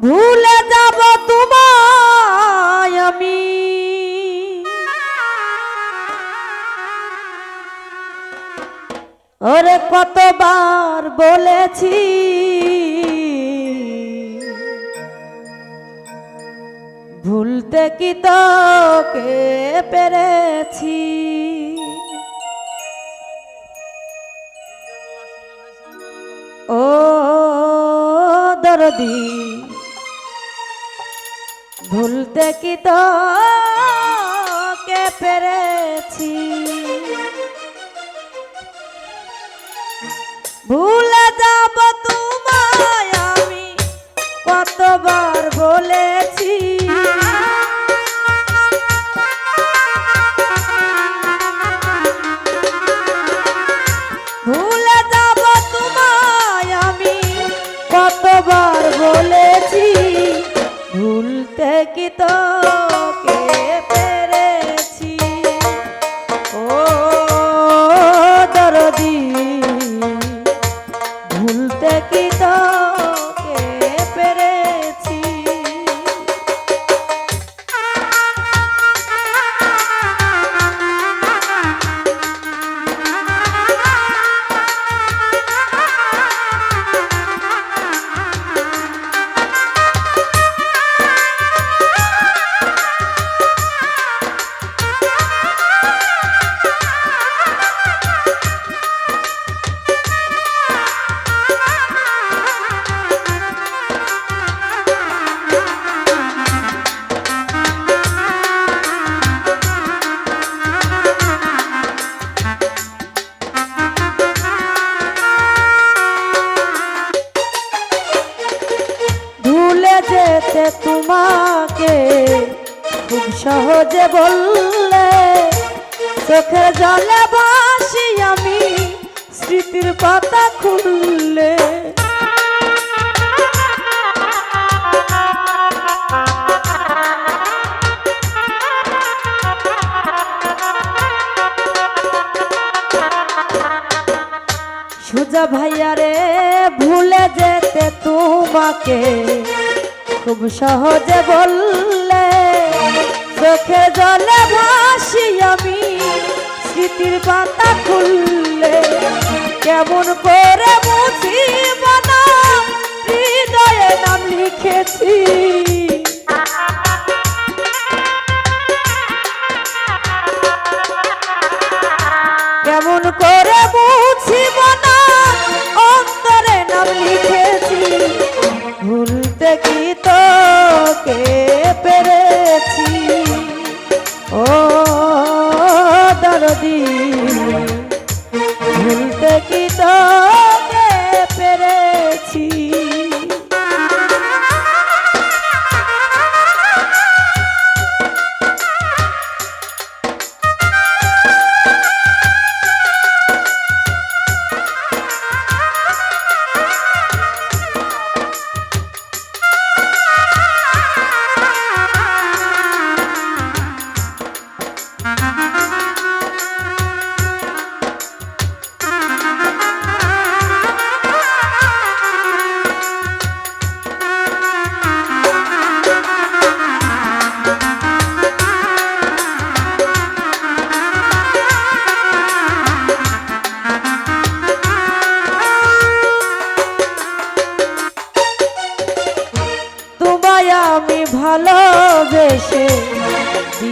ভুলে যাব তোমায় আমি। ওরে কতবার বলেছি ভুলতে কি তোকে পেরেছি? ও দরদি। ভুলতে কি তোকে পেরেছি। ভুলে যাব তোমায় আমি কতবার বলেছি। ভুলতে সহজে বললে, চোখের জলে বাসি আমি, স্মৃতির পাতা খুললে। সুজা ভাইয়া রে, ভুলে যেতে তোমাকে। খুব সহজে বললে স্মৃতির পাতা খুললে কেমন করে মুছি বানা হৃদয়ে নাম লিখেছি। কেমন করে বুঝিব না অন্তরে নাম লিখেছি। ভুলতে পেরেছি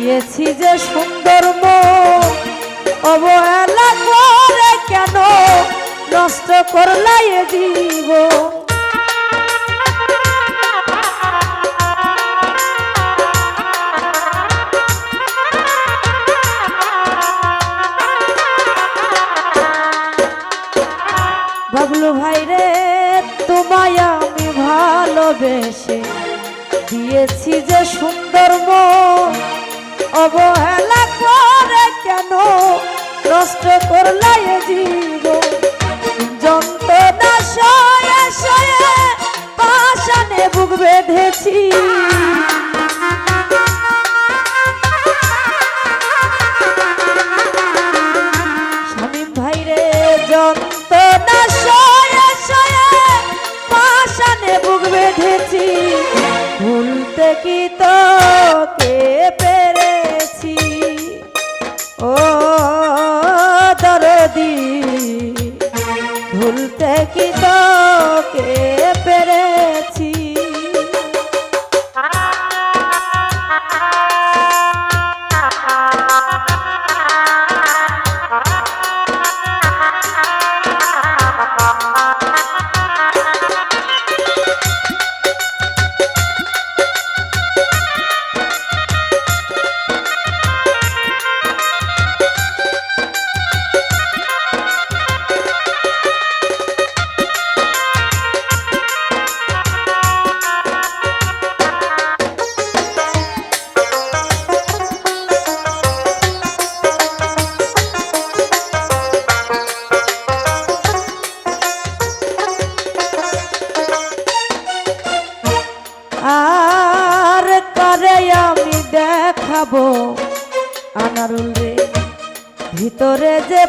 দিয়েছি যে সুন্দর অবহেলা করে কেন নষ্ট করলাই এ জীবন? বাবলু ভাই রে, তোমায় আমি ভালোবেসে দিয়েছি যে সুন্দর মন। অবহেলা করে কেন? নষ্ট করলাই এ জীবন। যন্ত্রণা সয়ে সয়ে পাশানে বুক বেঁধেছি। বেঁধেছি। কি তোকে পেরেছি ও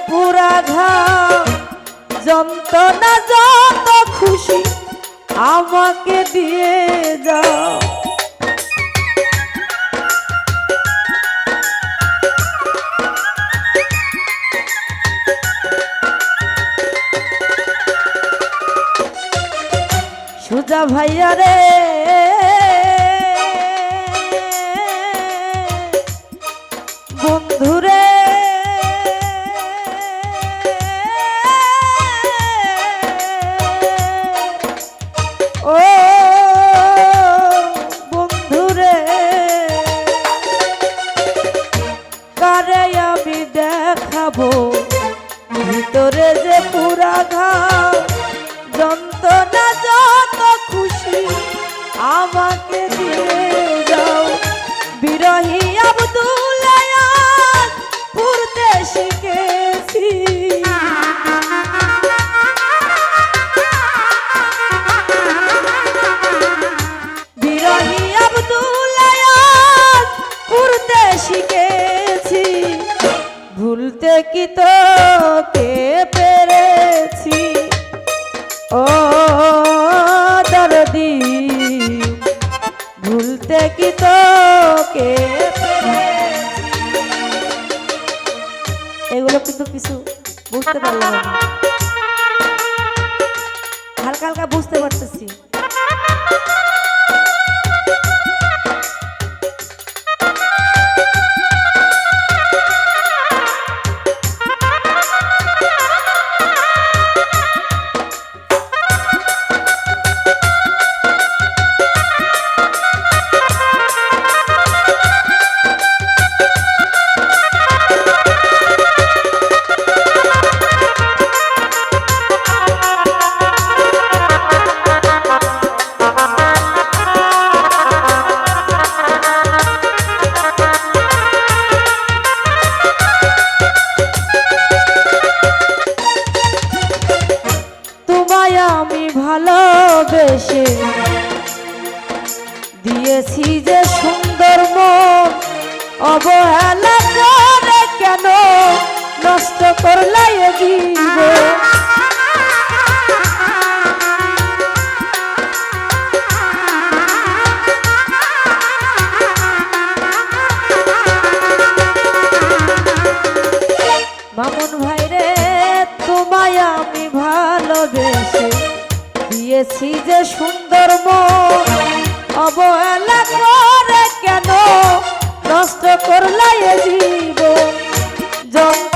পুরা ঘা যন্ত্রণা যত খুশি আমাকে দিয়ে যাও। সুজা ভাইয়া রে ভিতরে যে পুরা ঘাও তোকে এগুলো কিন্তু কিছু বুঝতে পারলাম হালকা হালকা বুঝতে পারতেছি। ভাই রে, তোমায় আমি ভালোবেসে দিয়েছি যে সুন্দর মন। অবহেলা করে কেন নষ্ট করলাই জীব যন্ত্রণা